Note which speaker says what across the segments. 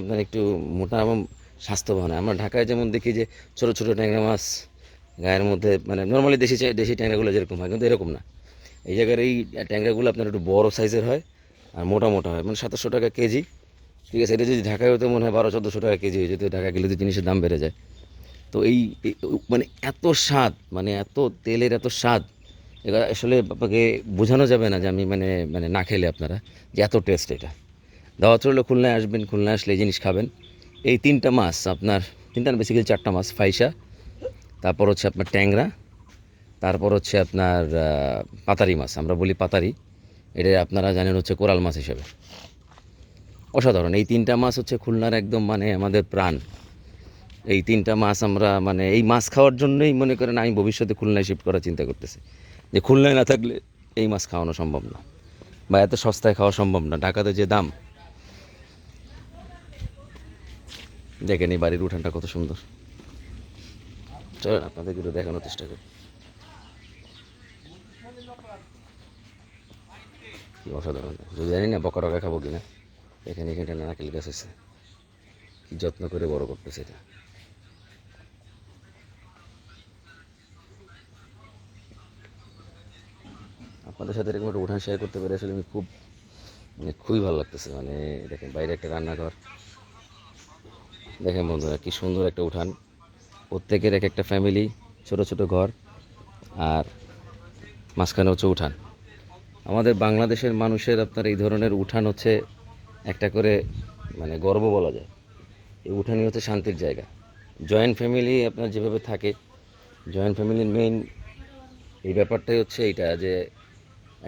Speaker 1: আপনার একটু মোটা এবং স্বাস্থ্যবান হয়। আমরা ঢাকায় যেমন দেখি যে ছোট ছোট ট্যাংরা মাছ গায়ের মধ্যে মানে নর্মালি দেশি দেশি ট্যাংরাগুলো যেরকম হয়, কিন্তু এরকম না। এই জায়গার এই ট্যাংরাগুলো আপনার একটু বড় সাইজের হয় আর মোটা মোটা হয়। মানে সাতাশশো টাকা কেজি। ঠিক আছে, এটা যদি ঢাকায় হতে মনে হয়, বারো, চোদ্দোশো টাকা কেজি হয়ে যেত, ঢাকা গেলে তো জিনিসের দাম বেড়ে যায়। তো এই মানে এত স্বাদ মানে এত তেলের এত স্বাদ, এবার আসলে আপনাকে বোঝানো যাবে না যে আমি মানে মানে না খেলে আপনারা, যে এত টেস্ট এটা। দাওয়াত রইল, খুলনায় আসবেন, খুলনায় আসলে এই জিনিস খাবেন। এই তিনটা মাছ, আপনার তিনটা বেসিক্যালি চারটা মাছ, ফাইসা, তারপর হচ্ছে আপনার ট্যাংরা, তারপর হচ্ছে আপনার পাতারি মাছ, আমরা বলি পাতারি। এটা আপনারা জানেন হচ্ছে কোরাল মাছ হিসেবে। অসাধারণ, এই তিনটা মাছ হচ্ছে খুলনার একদম মানে আমাদের প্রাণ। এই তিনটা মাছ আমরা মানে এই মাছ খাওয়ার জন্যই মনে করেন আমি ভবিষ্যতে খুলনায় শিফট করার চিন্তা করতেছি। যে খুলনায় না থাকলে এই মাছ খাওয়ানো সম্ভব না, বা এত সস্তায় খাওয়া সম্ভব না। ঢাকাতে যে দাম দেখেন এই বাড়ির উঠানটা কত সুন্দর। চলেন আপনাদের একটু দেখানোর চেষ্টা করি। কি অসাধারণ। যদি জানি না বকা রকা খাব কিনা, এখানে এখানে নারকেল গাছ আছে। কি যত্ন করে বড় করতেছে এটা। আপনাদের সাথে এরকম একটা উঠান শেয়ার করতে পেরে আসলে আমি খুব মানে খুবই ভালো লাগতেছে। মানে দেখেন বাইরে একটা রান্নাঘর দেখেন বন্ধুরা, কি সুন্দর একটা উঠান। প্রত্যেকের এক একটা ফ্যামিলি ছোট ছোট ঘর আর মাঝখানে হচ্ছে উঠান। আমাদের বাংলাদেশের মানুষের আপনার এই ধরনের উঠান হচ্ছে একটা করে মানে গর্ব বলা যায়। এই উঠানই হচ্ছে শান্তির জায়গা। জয়েন্ট ফ্যামিলি আপনার যেভাবে থাকে জয়েন্ট ফ্যামিলির মেইন এই ব্যাপারটাই হচ্ছে এইটা যে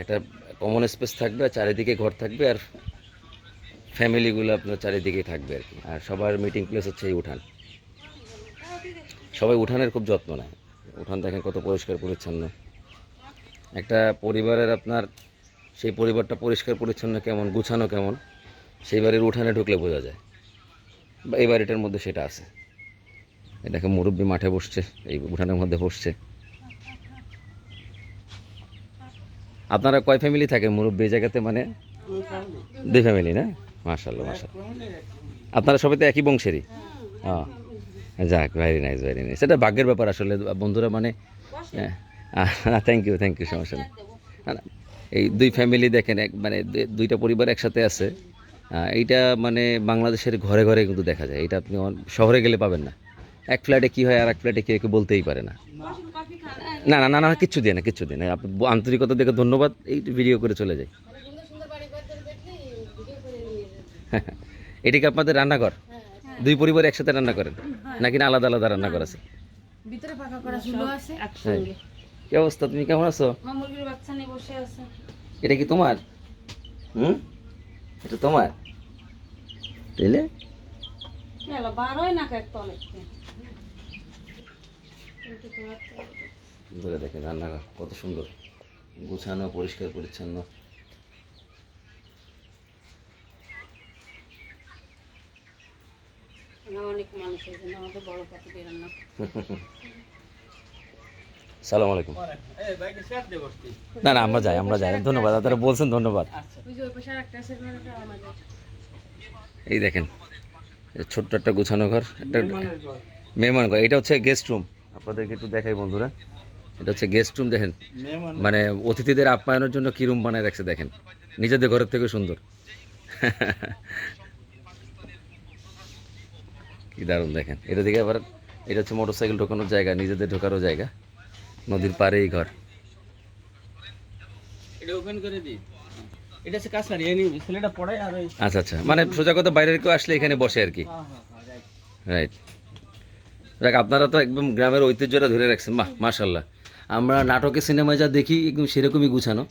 Speaker 1: একটা কমন স্পেস থাকবে, আর চারিদিকে ঘর থাকবে, আর ফ্যামিলিগুলো আপনার চারিদিকে থাকবে আর কি। আর সবার মিটিং প্লেস হচ্ছে এই উঠান। সবাই উঠানের খুব যত্ন নেয়। উঠান দেখেন কত পরিষ্কার পরিচ্ছন্ন। একটা পরিবারের আপনার সেই পরিবারটা পরিষ্কার পরিচ্ছন্ন কেমন গুছানো কেমন সেই বাড়ির উঠানে ঢুকলে বোঝা যায়। বা এই বাড়িটার মধ্যে সেটা আছে। দেখে মুরব্বী মাঠে বসছে এই উঠানের মধ্যে বসছে। আপনারা কয় ফ্যামিলি থাকেন মুরব্বী? জায়গাতে মানে দুই ফ্যামিলি না? মার্শাল্লাহ মার্শাল্লাহ আপনারা সবাই তো একই বংশেরই? হ্যাঁ যাক ভেরি নাইস ভেরি নাইস সেটা ভাগ্যের ব্যাপার আসলে বন্ধুরা মানে থ্যাংক ইউ থ্যাংক ইউ সমস্যা নেই না, এই দুই ফ্যামিলি দেখেন এক মানে দুইটা পরিবার একসাথে আছে। এইটা মানে বাংলাদেশের ঘরে ঘরে কিন্তু দেখা যায়। এটা আপনি শহরে গেলে পাবেন না। এক ফ্ল্যাটে কী হয় আর এক ফ্ল্যাটে কেউ কেউ বলতেই পারে না। না না না না কিচ্ছু দিয়ে না কিচ্ছু দিয়ে না। আন্তরিকতা দেখে ধন্যবাদ এই ভিডিও করে চলে যাই। এটা কি আপনাদের রান্নাঘর? দুই পরিবার একসাথে রান্না করেন? নাকি না আলাদা আলাদা রান্নাঘর আছে?
Speaker 2: ভিতরে পাকা করা চুলো আছে।
Speaker 1: হ্যাঁ। কি অবস্থা? তুমি কেমন আছো?
Speaker 2: বাচ্চা নিয়ে বসে আছে।
Speaker 1: এটা কি তোমার? হুম? এটা তোমার? তাইলে?
Speaker 2: গেল বারোই না তলে
Speaker 1: দেখেন রান্নাঘর কত সুন্দর। গুছানো পরিষ্কার পরিচ্ছন্ন।
Speaker 2: অনেক মানুষ এই বড় পাতি রান্না
Speaker 1: সালাম আলাইকুম। না না আমরা যাই আমরা যাই। ধন্যবাদ আপনারা বলছেন ধন্যবাদ।
Speaker 2: ওই যে ওই পাশে আর একটা আছে ওটা আমাদের।
Speaker 1: এই দেখেন এই ছোট্ট একটা গুছানো ঘর একটা মেহমান ঘর। এটা হচ্ছে গেস্ট রুম আপনাদেরকে একটু দেখাই বন্ধুরা। এটা হচ্ছে গেস্ট রুম দেখেন। মানে অতিথিদের আপ্যায়নের জন্য কি রুম বানায় রাখছে দেখেন। নিজেদের ঘরের থেকে সুন্দর। কি দারুণ দেখেন। এটা দিকে আবার এটা হচ্ছে মোটর সাইকেল ঢোকানোর জায়গা নিজেদের ঢোকারও জায়গা। নদীর পাড়েই ঘর।
Speaker 3: এটা ওপেন করে দিই। এটা হচ্ছে কাছারি এই ছেলেটা পড়ায় আর
Speaker 1: আচ্ছা আচ্ছা। মানে সোজা কথা বাইরের কেউ আসলে এখানে বসে আর কি। রাইট দেখ আপনারা তো একদম গ্রামের ঐতিহ্যটা ধরে রাখছেন। বাহ মাশাল্লাহ আমরা নাটকে সিনেমায় যা দেখি একদম সেরকমই গুছানো।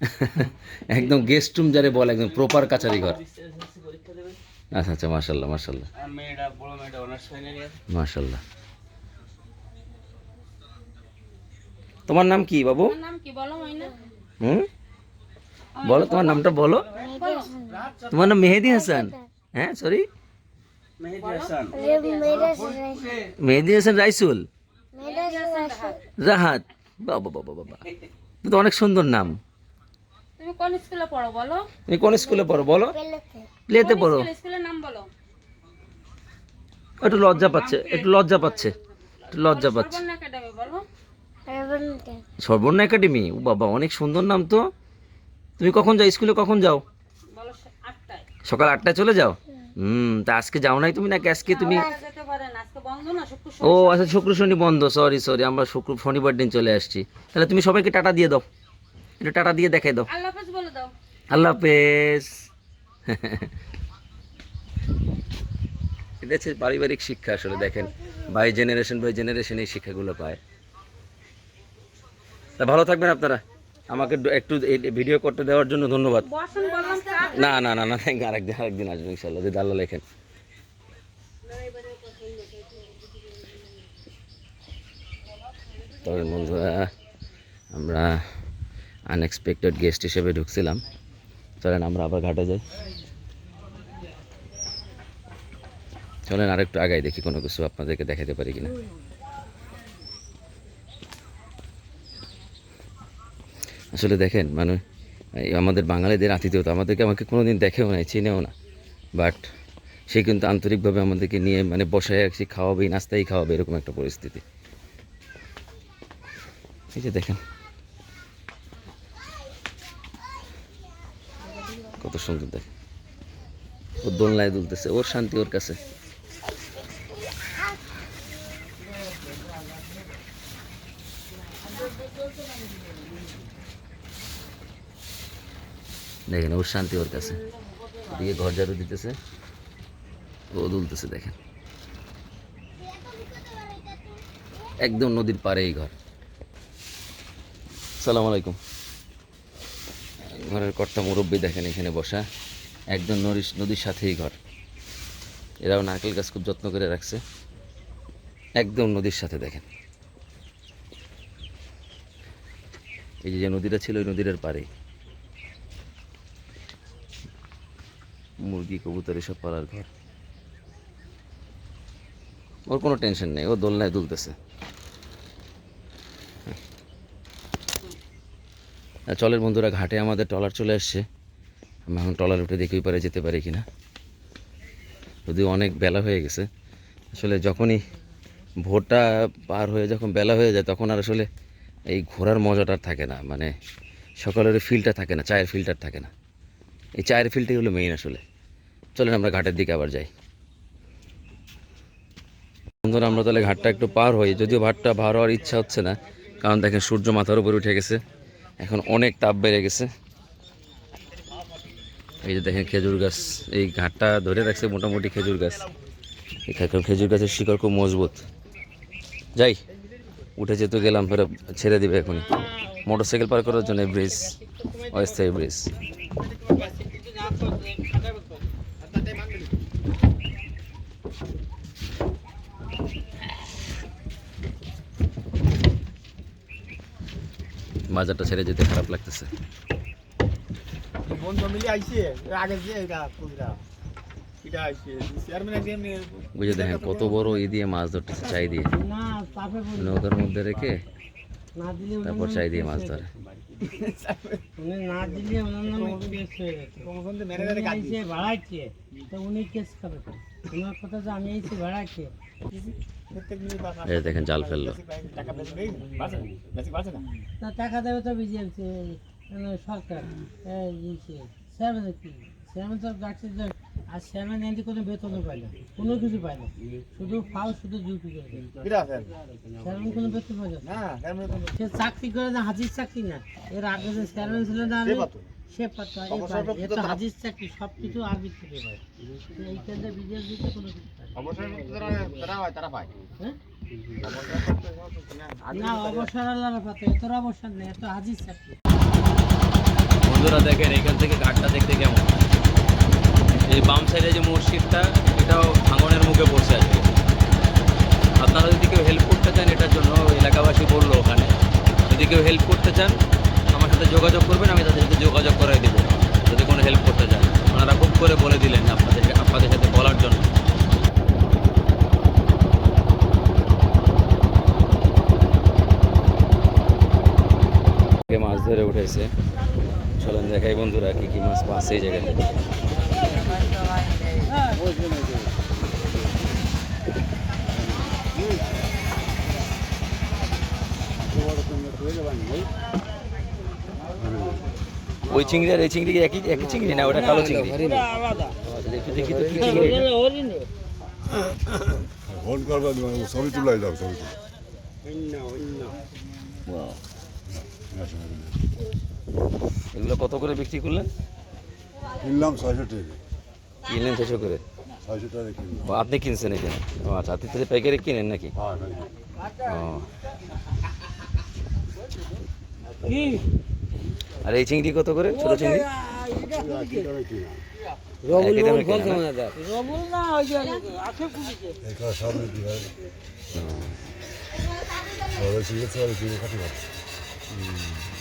Speaker 1: একদম গেস্ট রুম যারে বলে একদম প্রপার কাচারি ঘর। আচ্ছা আচ্ছা মাশাল্লাহ মাশাল্লাহ মাশাল্লাহ তোমার নাম কি বাবু?
Speaker 2: তোমার নাম কি বলো মাইনা?
Speaker 1: হুম? বলো তোমার নামটা বলো। তোমার নাম মেহেদি হাসান? হ্যাঁ সরি
Speaker 3: মেহেদি হাসান।
Speaker 1: মেহেদি হাসান রাইসুল। রাহাত। বাবা বাবা বাবা তো অনেক সুন্দর নাম।
Speaker 2: তুমি কোন স্কুলে পড়ো বলো?
Speaker 1: তুমি কোন স্কুলে পড়ো বলো? প্লেতে পড়ো।
Speaker 2: বলো।
Speaker 1: একটু লজ্জা পাচ্ছে একটু লজ্জা পাচ্ছে একটু লজ্জা পাচ্ছে।
Speaker 2: সর্বর্ণ একাডেমি
Speaker 1: ও বাবা অনেক সুন্দর নাম তো। তুমি কখন যাও? স্কুলে কখন যাও? সকাল আটটায় চলে যাও? হুম তা আজকে যাও নাই তুমি নাকি? আজকে তুমি ও আচ্ছা শুক্র শনি বন্ধ সরি সরি আমরা শুক্র শনিবার দিন চলে আসছি। তাহলে তুমি সবাইকে টাটা দিয়ে দাও। একটু টাটা দিয়ে দেখাই দাও।
Speaker 2: আল্লাহ হাফেজ বলে দাও
Speaker 1: আল্লাহ হাফেজ এটা হচ্ছে পারিবারিক শিক্ষা আসলে দেখেন। বাই জেনারেশন বাই জেনারেশন এই শিক্ষাগুলো পায়। তা ভালো থাকবেন আপনারা। আমাকে একটু- ভিডিও করতে দেওয়ার জন্য ধন্যবাদ। না না না না থ্যাংক আরেকদিন আরেকদিন আসবেন ইনশাল্লাহ যদি আল্লাহ লেখেন। তবে বন্ধুরা আমরা আনএক্সপেক্টেড গেস্ট হিসেবে ঢুকছিলাম। চলেন আমরা আবার ঘাটে যাই। চলেন, আরেকটু আগাই দেখি কোনো কিছু আপনাদেরকে দেখাতে পারি কিনা। আসলে দেখেন মানে আমাদের বাঙালিদের আতিথেয়তা, আমাদেরকে আমাকে কোনো দিন দেখেও নাই, চিনেও না। বাট সে কিন্তু আন্তরিকভাবে আমাদেরকে নিয়ে মানে বসায় রাখছি খাওয়াবেই নাস্তাই খাওয়াবে, এরকম একটা পরিস্থিতি। এই যে দেখেন। কত সুন্দর দেখেন। ও দোলনায় দুলতেছে, ওর শান্তি ওর কাছে। দেখেন, ওর শান্তি ওর কাছে। দিকে ঘর ঝাড়ু দিতেছে। ও দুলতেছে, দেখেন। একদম নদীর পাড়ে এই ঘর। সালাম আলাইকুম। ঘরের কর্তা মুরব্বী দেখেন এখানে বসা। একদম নদীর সাথেই ঘর। এরাও নারকেল গাছ খুব যত্ন করে রাখছে। একদম নদীর সাথে দেখেন। এই যে নদীটা ছিল ওই নদীর পাড়েই মুরগি, কবুতর এসব পালার ঘর। ওর কোনো টেনশন নেই, ও দোলনায় দুলতেছে। চলের বন্ধুরা, ঘাটে আমাদের ট্রলার চলে আসছে। আমি এখন ট্রলার উঠে দেখি পারে যেতে পারি কিনা। যদিও অনেক বেলা হয়ে গেছে। আসলে যখনই ভোরটা পার হয়ে যখন বেলা হয়ে যায়, তখন আর আসলে এই ঘোরার মজাটা থাকে না। মানে সকালের ফিলটা থাকে না, চায়ের ফিল্টার থাকে না। এই চায়ের ফিলটাই হলো মেইন আসলে। চলেন আমরা ঘাটের দিকে আবার যাই। বন্ধুরা, আমরা তাহলে ঘাটটা একটু পার হই। যদিও ঘাটটা পার হওয়ার ইচ্ছা হচ্ছে না, কারণ দেখেন সূর্য মাথার উপরে উঠে গেছে। এখন অনেক তাপ বেড়ে গেছে। এই যে দেখেন খেজুর গাছ, এই ঘাটটা ধরে রাখছে মোটামুটি খেজুর গাছ। খে- খেজুর গাছের শিকড় খুব মজবুত। যাই উঠে যেতে গেলাম ফের ছেড়ে দিবে মোটর সাইকেল পার করার জন্য ব্রিজ, অস্থায়ী ব্রিজ। বাজারটা ছেড়ে যেতে খারাপ লাগতেছে।
Speaker 4: বন্ধু মিলে আইছে আগে যে
Speaker 1: বুঝে দেখেন কত বড় ই দিয়ে মাছ ধরতেছে চাই দিয়ে
Speaker 4: না তাপে
Speaker 1: নৌকার মধ্যে রেখে
Speaker 4: না দিলে
Speaker 1: তারপর চাই দিয়ে মাছ ধরে
Speaker 4: উনি না দিলে ওনার নামে কেস হয়ে গেছে কোন ম্যানেজারে কাজ দিয়েছে ভাড়াইছে তো উনি কেস খাবে তো ওনার কথা যে আমি এইছি ভাড়াইছে
Speaker 1: এই যে দেখেন জাল ফেলল
Speaker 4: না টাকা দেবে তো বিজিএমসি সরকার চেয়ারম্যান কি চেয়ারম্যান তো ডাকছে যে আর চেয়ারম্যান এমনি কোনো বেতনও পায় না কোনো কিছু পায় না। শুধু ফাও শুধু ডিউটি করে চেয়ারম্যান কোনো বেতন পায় না। সে চাকরি করে না হাজির চাকরি না। এর আগে যে চেয়ারম্যান ছিল না আমি, সে পাতো হাজির চাকরি সব কিছু আগে থেকে পায় এই কেন্দ্রে বিজেপি দিতে কোনো কিছু পায় না। হ্যাঁ? না অবসর আল্লাহর পাতে এত অবসর নেই এত হাজির চাকরি।
Speaker 1: বন্ধুরা দেখেন এখান থেকে ঘাটটা দেখতে কেমন? এই বাম সাইডে যে মসজিদটা, এটাও ভাঙনের মুখে পড়ছে আজকে। আপনারা যদি কেউ হেল্প করতে চান, এটার জন্য এলাকাবাসী বলল ওখানে। যদি কেউ হেল্প করতে চান, আমার সাথে যোগাযোগ করবেন, আমি তাদের সাথে যোগাযোগ করাই দেবো। যদি কোনো হেল্প করতে চান। ওনারা খুব করে বলে দিলেন আপনাদের আপনাদের সাথে বলার জন্য। মাছ ধরে উঠেছে? চলেন দেখাই বন্ধুরা কি কি মাছ পাচ্ছে এই জায়গায় ওই চিংড়ি আর এই চিংড়ি একই একই চিংড়ি না? ওটা কালো চিংড়ি? দেখি দেখি
Speaker 5: ফোন করবা সবই তুলাই দাও
Speaker 1: সবই এগুলো কত করে বিক্রি করলেন?
Speaker 5: কিনলাম ছয়শো টাকা
Speaker 1: কিনলেন ছশো করে?
Speaker 5: ছয়শো কিনলাম
Speaker 1: ও, আপনি কিনছেন এখানে? ও আচ্ছা আপনি তাহলে পাইকারি কিনেন নাকি? ও।
Speaker 4: কি
Speaker 1: আর এই চিংড়ি কত করে? ছোট চিংড়ি?
Speaker 5: একই দামে কিনা
Speaker 1: না?
Speaker 4: রবুল না ওই যে আছে পুলিশে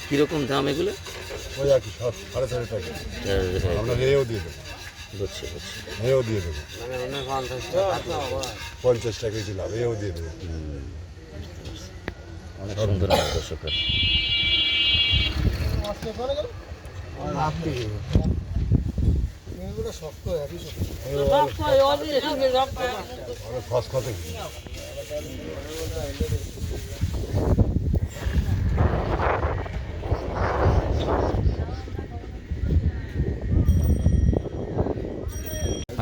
Speaker 1: কীরকম দাম এগুলো?
Speaker 5: ওই একই সাত সাড়ে চারি টাকা। আমরা দিয়ে দেবো।
Speaker 1: বুঝছি বুঝছি।
Speaker 5: হেয়েও দিয়ে দেবো। পঞ্চাশ টাকাই দিলাম হেয়েও দিয়ে দেবো।
Speaker 1: অনেক সুন্দর আমার দর্শকের।
Speaker 5: অনেক খস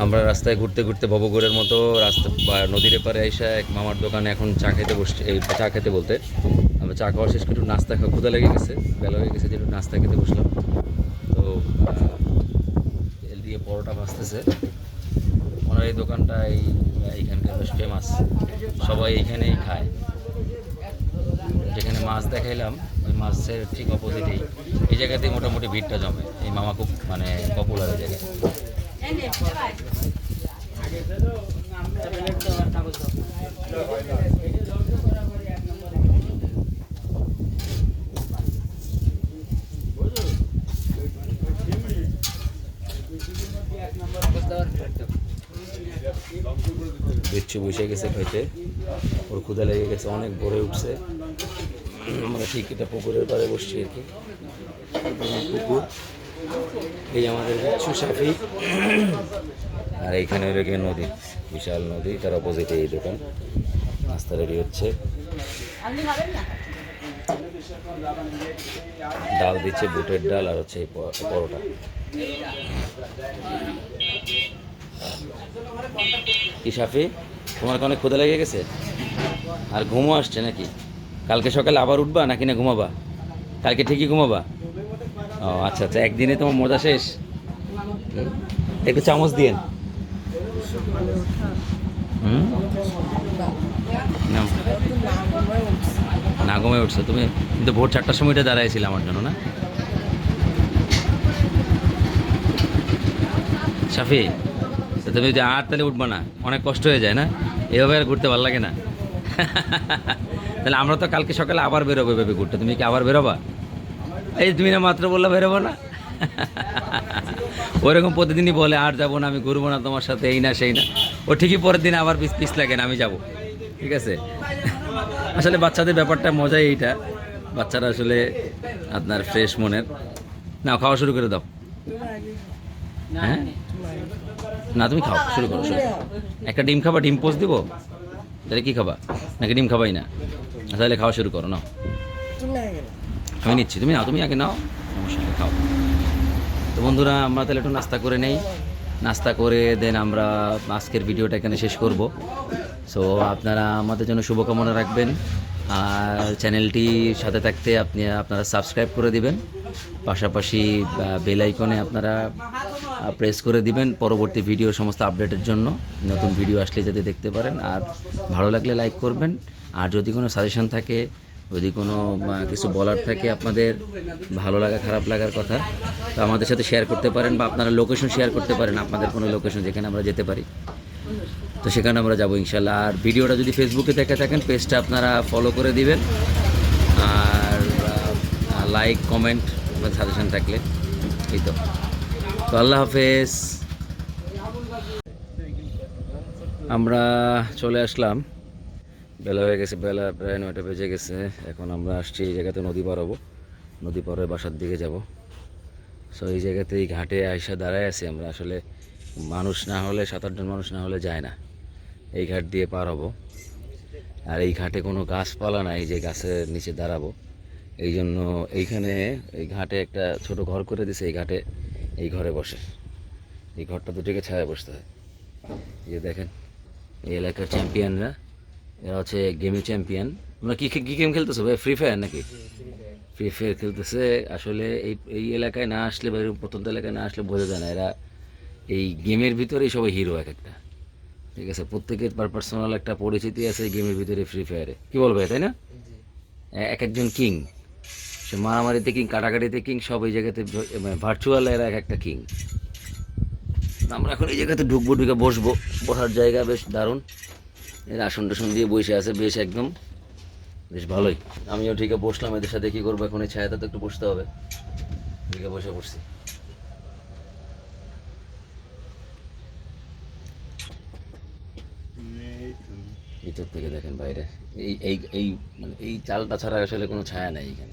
Speaker 1: আমরা রাস্তায় ঘুরতে ঘুরতে ভবগড়ের মতো রাস্তা বা নদীর এপারে এসে এক মামার দোকানে এখন চা খেতে বসছে, এই চা খেতে বলতে। আমরা চা খাওয়া শেষ করে একটু নাস্তা খাওয়া ক্ষুদা লেগে গেছে, বেলা হয়ে গেছে, একটু নাস্তা খেতে বসলাম। তো তেল দিয়ে পরোটা ভাজতেছে। ওনার এই দোকানটা এই এইখানকার বেশ ফেমাস সবাই এইখানেই খায়। যেখানে মাছ দেখাইলাম, ওই মাছের ঠিক অপোজিটেই। এই জায়গাতেই মোটামুটি ভিড়টা জমে। এই মামা খুব মানে পপুলার এই জায়গায়। বিচ্ছু বসে গেছে খাইতে। ওর ক্ষুদা লেগে গেছে, অনেক ভরে উঠছে। আমরা ঠিক এটা পুকুরের পাড়ে বসছি আর কি। পুকুর। এই আমাদের বিচ্ছু সাফি আর এইখানে রেখে নদী, বিশাল নদী, তার অপোজিটে এই দোকান। নাস্তা রেডি হচ্ছে। ডাল দিচ্ছে, বুটের ডাল আর হচ্ছে এই পরোটা। কি সাফি? তোমার অনেক ক্ষুদা লেগে গেছে? আর ঘুমও আসছে নাকি? কালকে সকালে আবার উঠবা নাকি না ঘুমাবা? কালকে ঠিকই ঘুমাবা? ও আচ্ছা আচ্ছা একদিনে তোমার মজা শেষ? একটু চামচ দিয়েন। না ঘুমে উঠছো। তুমি কিন্তু ভোর চারটার সময়টা দাঁড়াইছিলে আমার জন্য, না? সাফি তুমি যদি আর তাহলে উঠবো না। অনেক কষ্ট হয়ে যায়, না? এভাবে আর ঘুরতে ভালো লাগে না। তাহলে আমরা তো কালকে সকালে আবার বেরোবো এভাবে ঘুরতে। তুমি কি আবার বেরোবা? এই তুমি না মাত্র বললে বেরোবো না। ওরকম প্রতিদিনই বলে, আর যাব না, আমি ঘুরবো না তোমার সাথে, এই না, সেই না। ও ঠিকই পরের দিন আবার পিস পিস লাগে না, আমি যাব। ঠিক আছে? আসলে বাচ্চাদের ব্যাপারটা মজাই এইটা। বাচ্চারা আসলে আপনার ফ্রেশ মনের। না খাওয়া শুরু করে দাও। হ্যাঁ? না, তুমি খাও, শুরু করো, শুরু। একটা ডিম খাবা, ডিম পোস্ট দিব? তাহলে কি খাবা? নাকি ডিম খাবাই না? তাহলে খাওয়া শুরু করো, নাও। আমি নিচ্ছি, তুমি নাও, তুমি আগে নাও। নেই, খাও। তো বন্ধুরা, আমরা তাহলে একটু নাস্তা করে নেই। নাস্তা করে দেন আমরা আজকের ভিডিওটা এখানে শেষ করব। সো আপনারা আমাদের জন্য শুভকামনা রাখবেন। আর চ্যানেলটি সাথে থাকতে আপনি, আপনারা সাবস্ক্রাইব করে দিবেন। পাশাপাশি বেল আইকনে আপনারা প্রেস করে দিবেন পরবর্তী ভিডিও সমস্ত আপডেটের জন্য। নতুন ভিডিও আসলে যাতে দেখতে পারেন। আর ভালো লাগলে লাইক করবেন। আর যদি কোনো সাজেশন থাকে যদি কোনো কিছু বলার থাকে আপনাদের, ভালো লাগা, খারাপ লাগার কথা, তো আমাদের সাথে শেয়ার করতে পারেন বা আপনারা লোকেশন শেয়ার করতে পারেন, আপনাদের কোনো লোকেশন যেখানে আমরা যেতে পারি। তো সেখানে আমরা যাব ইনশাল্লাহ আর ভিডিওটা যদি ফেসবুকে দেখে থাকেন পেজটা আপনারা ফলো করে দিবেন। আর লাইক কমেন্ট বা সাজেশন থাকলে। এই তো। তো আল্লাহ হাফেজ। আমরা চলে আসলাম। বেলা হয়ে গেছে, বেলা প্রায় নয়টা বেজে গেছে। এখন আমরা আসছি এই জায়গাতে নদী পার হব। নদী পার বাসার দিকে যাব। সো এই জায়গাতে এই ঘাটে আইসা দাঁড়ায় আছি আমরা। আসলে মানুষ না হলে, সাত আটজন মানুষ না হলে যায় না। এই ঘাট দিয়ে পার হব। আর এই ঘাটে কোনো গাছপালা নাই যে গাছের নিচে দাঁড়াবো। এই জন্য এইখানে এই ঘাটে একটা ছোট ঘর করে দিছে। এই ঘাটে এই ঘরে বসে। এই ঘরটা দুটিকে ছায়া বসতে হয়। যে দেখেন, এই এলাকার চ্যাম্পিয়নরা এরা হচ্ছে গেমের চ্যাম্পিয়ন তোমরা কী কী গেম খেলতেছো ভাই? ফ্রি ফায়ার নাকি? ফ্রি ফায়ার খেলতেছে। আসলে এই এই এলাকায় না আসলে বা প্রত্যন্ত এলাকায় না আসলে বোঝা যায় না। এরা এই গেমের ভিতরেই সবাই হিরো এক একটা। ঠিক আছে? প্রত্যেকের পার পার্সোনাল একটা পরিচিতি আছে এই গেমের ভিতরে ফ্রি ফায়ারে কী বলবে তাই না? এক একজন কিং সে মারামারিতে কিং কাটাকাটিতে কিং সব এই জায়গাতে ভার্চুয়াল এরা এক একটা কিং আমরা এখন এই জায়গাতে ঢুকবো ঢুকে বসবো। বসার জায়গা বেশ দারুণ। এর আসন টাসন দিয়ে বসে আছে, বেশ একদম। বেশ ভালোই। আমিও ঠিক বসলাম। এদের সাথে কী করব এখন? এই ছায়াতে তো একটু বসতে হবে। ঠিক বসে পড়ছি। ভিতর থেকে দেখেন বাইরে। এই এই এই মানে এই চালটা ছাড়া আসলে কোনো ছায়া নেই এখানে।